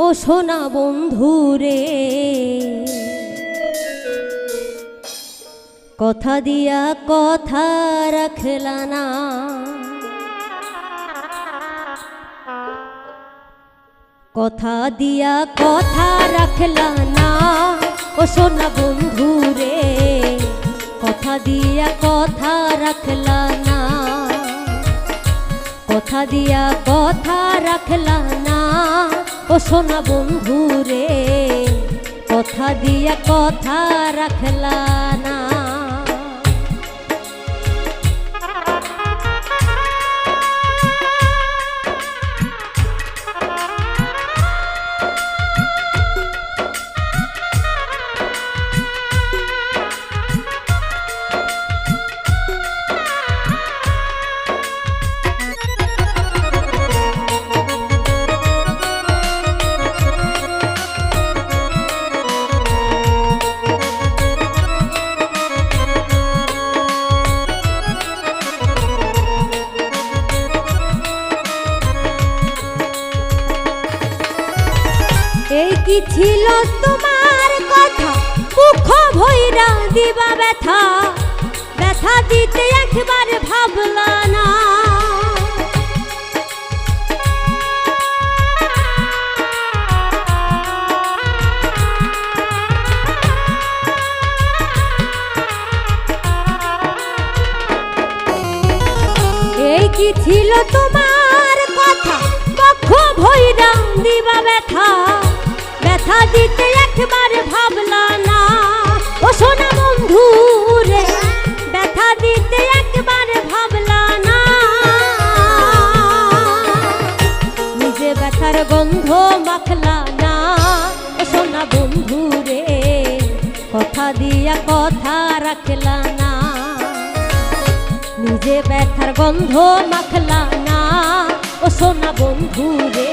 ও সোনা বন্ধু রে কথা দিয়া কথা রাখলা না। কথা দিয়া কথা রাখলা না। ও সোনা বন্ধু রে কথা দিয়া কথা রাখলা না। কথা দিয়া কথা রাখলা না। ও সোনা বন্ধু রে কথা দিয়া কথা রাখলা এই কি ছিল তোমার কথা? মুখ ভৈরা দিবা ব্যথা। ব্যথা দিতে একবার ভাবলা না। এই কি ছিল তোমার কথা? পক্ষ ভৈরা দিবা ব্যথা। ব্যথা দিতে একবার ভাবলা না। ও সোনা বন্ধু রে, ব্যথা দিতে একবার ভাবলা না। নিজে ব্যথার গন্ধ মাখলা না। ও সোনা বন্ধু রে, কথা দিয়া কথা রাখলা না। নিজে ব্যথার গন্ধ মাখলা না। ও সোনা বন্ধু রে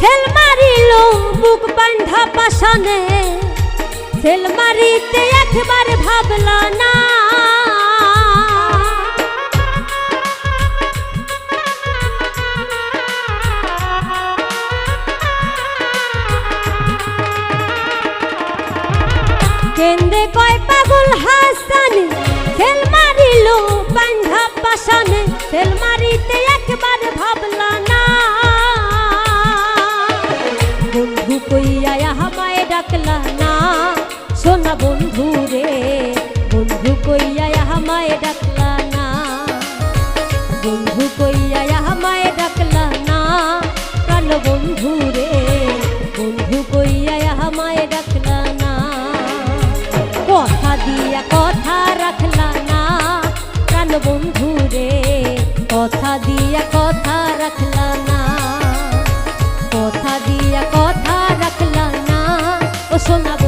ছেল মারিল বুক বান্ধা পাশানে ছেল মারিতে একবার ভাবলা না। কেন্দে কয় পাগল হাসানে ছেল আমায় ডাকলা না। বন্ধু কইয়া আমায় ডাকলা না। প্রাণ বন্ধু রে, বন্ধু কইয়া আমায় ডাকলা না। কথা দিয়া কথা রাখলা না। প্রাণ বন্ধু রে, কথা দিয়া কথা রাখলা না। কথা দিয়া কথা রাখলা না। ও সোনা বন্ধু